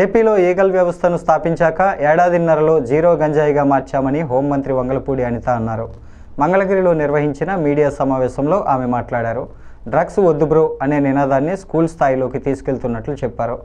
ఏపీలో ఈగల్ వ్యవస్థను స్థాపించాక ఏడాదిన్నరలో జీరో గంజాయిగా మార్చామని హోంమంత్రి వంగలపూడి అనిత అన్నారు. మంగళగిరిలో నిర్వహించిన మీడియా సమావేశంలో ఆమె మాట్లాడారు. డ్రగ్స్ వద్దు బ్రో అనే నినాదాన్ని స్కూల్ స్థాయిలోకి తీసుకెళ్తున్నట్లు చెప్పారు.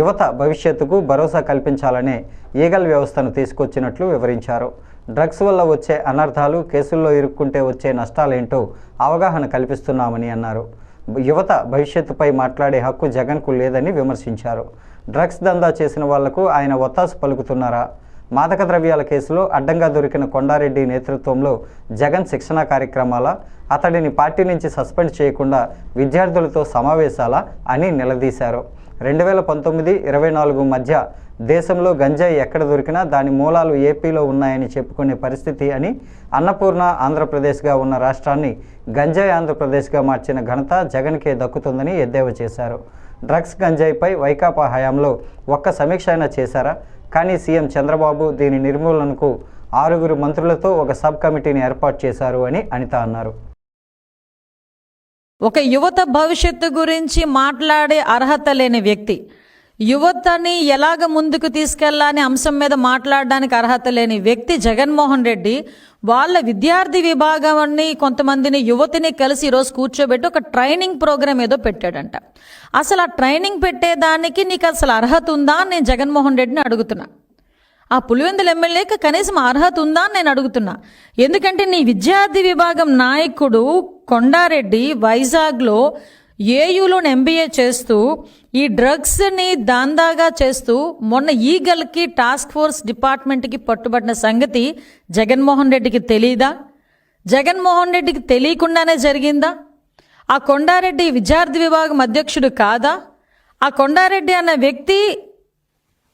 యువత భవిష్యత్తుకు భరోసా కల్పించాలనే ఈగల్ వ్యవస్థను తీసుకొచ్చినట్లు వివరించారు. డ్రగ్స్ వల్ల వచ్చే అనర్థాలు కేసుల్లో ఇరుక్కుంటే వచ్చే నష్టాలేంటో అవగాహన కల్పిస్తున్నామని అన్నారు. యువత భవిష్యత్తుపై మాట్లాడే హక్కు జగన్కు లేదని విమర్శించారు. డ్రగ్స్ దందా చేసిన వాళ్ళకు ఆయన ఒత్తాసు పలుకుతున్నారా? మాదక ద్రవ్యాల కేసులో అడ్డంగా దొరికిన కొండారెడ్డి నేతృత్వంలో జగన్ శిక్షణ కార్యక్రమాల అతడిని పార్టీ నుంచి సస్పెండ్ చేయకుండా విద్యార్థులతో సమావేశాలా అని నిలదీశారు. రెండు వేల పంతొమ్మిది ఇరవై నాలుగు మధ్య దేశంలో గంజాయి ఎక్కడ దొరికినా దాని మూలాలు ఏపీలో ఉన్నాయని చెప్పుకునే పరిస్థితి అని అన్నపూర్ణ ఆంధ్రప్రదేశ్గా ఉన్న రాష్ట్రాన్ని గంజాయి ఆంధ్రప్రదేశ్గా మార్చిన ఘనత జగన్కే దక్కుతుందని ఎద్దేవా చేశారు. డ్రగ్స్ గంజాయిపై వైకాపా హయాంలో ఒక్క సమీక్ష అయినా చేశారా? కానీ సీఎం చంద్రబాబు దీని నిర్మూలనకు ఆరుగురు మంత్రులతో ఒక సబ్ కమిటీని ఏర్పాటు చేశారు అని అనిత అన్నారు. ఒక యువత భవిష్యత్తు గురించి మాట్లాడే అర్హత లేని వ్యక్తి. యువతని ఎలాగ ముందుకు తీసుకెళ్ళాలని అంశం మీద మాట్లాడడానికి అర్హత లేని వ్యక్తి జగన్మోహన్ రెడ్డి వాళ్ళ విద్యార్థి విభాగాన్ని కొంతమందిని యువతిని కలిసి ఈరోజు కూర్చోబెట్టి ఒక ట్రైనింగ్ ప్రోగ్రామ్ ఏదో పెట్టాడంట. అసలు ఆ ట్రైనింగ్ పెట్టేదానికి నీకు అసలు అర్హత ఉందా అని నేను జగన్మోహన్ రెడ్డిని అడుగుతున్నా. ఆ పులివెందుల ఎమ్మెల్యేకి కనీసం అర్హత ఉందా అని నేను అడుగుతున్నా. ఎందుకంటే నీ విద్యార్థి విభాగం నాయకుడు కొండారెడ్డి వైజాగ్లో ఏయూలోని ఎంబీఏ చేస్తూ ఈ డ్రగ్స్ని దాందాగా చేస్తూ మొన్న ఈగల్కి టాస్క్ ఫోర్స్ డిపార్ట్మెంట్కి పట్టుబడిన సంగతి జగన్మోహన్ రెడ్డికి తెలీదా? జగన్మోహన్ రెడ్డికి తెలియకుండానే జరిగిందా? ఆ కొండారెడ్డి విద్యార్థి విభాగం అధ్యక్షుడు కాదా? ఆ కొండారెడ్డి అన్న వ్యక్తి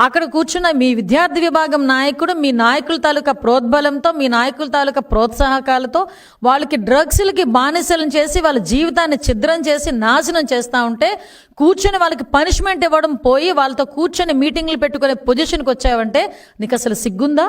అక్కడ కూర్చున్న మీ విద్యార్థి విభాగం నాయకుడు మీ నాయకుల తాలూకా ప్రోద్బలంతో మీ నాయకుల తాలూకా ప్రోత్సాహకాలతో వాళ్ళకి డ్రగ్స్లకి బానిసలను చేసి వాళ్ళ జీవితాన్ని ఛిద్రం చేసి నాశనం చేస్తూ ఉంటే కూర్చొని వాళ్ళకి పనిష్మెంట్ ఇవ్వడం పోయి వాళ్ళతో కూర్చొని మీటింగ్లు పెట్టుకునే పొజిషన్కి వచ్చావంటే నీకు అసలు సిగ్గుందా?